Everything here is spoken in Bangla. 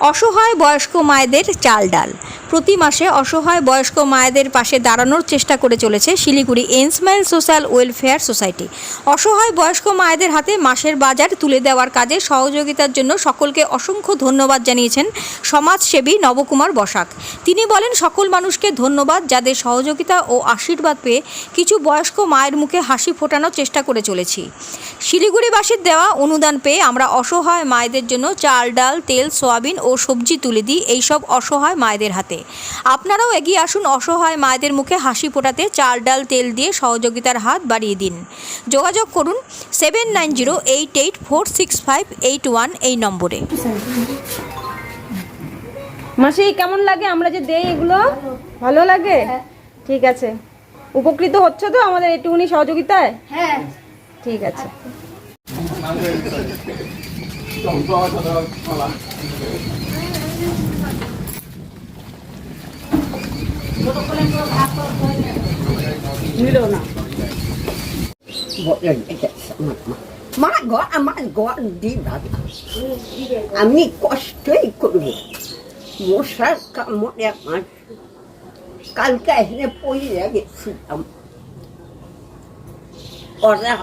অসহায় বয়স্ক মায়েদের চাল ডাল। প্রতি মাসে অসহায় বয়স্ক মায়েদের পাশে দাঁড়ানোর চেষ্টা করে চলেছে শিলিগুড়ি এনসমাইল সোশ্যাল ওয়েলফেয়ার সোসাইটি। অসহায় বয়স্ক মায়েদের হাতে মাসের বাজার তুলে দেওয়ার কাজে সহযোগিতার জন্য সকলকে অসংখ্য ধন্যবাদ জানিয়েছেন সমাজসেবী নবকুমার বসাক। তিনি বলেন, সকল মানুষকে ধন্যবাদ যাদের সহযোগিতা ও আশীর্বাদ পেয়ে কিছু বয়স্ক মায়ের মুখে হাসি ফোটানোর চেষ্টা করে চলেছি। শিলিগুড়িবাসীর দেওয়া অনুদান পেয়ে আমরা অসহায় মায়েদের জন্য চাল, ডাল, তেল, সোয়াবিন ও সবজি তুলে দিই। এইসব অসহায় মায়েদের হাতে। আপনারাও এগিয়ে আসুন অসহায় মায়েদের মুখে হাসি ফোটাতে চাল ডাল তেল দিয়ে সহযোগিতার হাত বাড়িয়ে দিন। যোগাযোগ করুন seven nine zero eight eight four six five eight one এই নম্বরে। মাসি কেমন লাগে? আমরা যে দেই এগুলো ভালো লাগে? ঠিক আছে। উপকৃত হচ্ছে তো আমাদের একটুখানি সহযোগিতায়? হ্যাঁ। ঠিক আছে। মা ঘর আমার ঘর দিবা আমি কষ্টই করব মশার কামড়ে আমার কালকে এখানে পড়ে গেছিলাম ওরা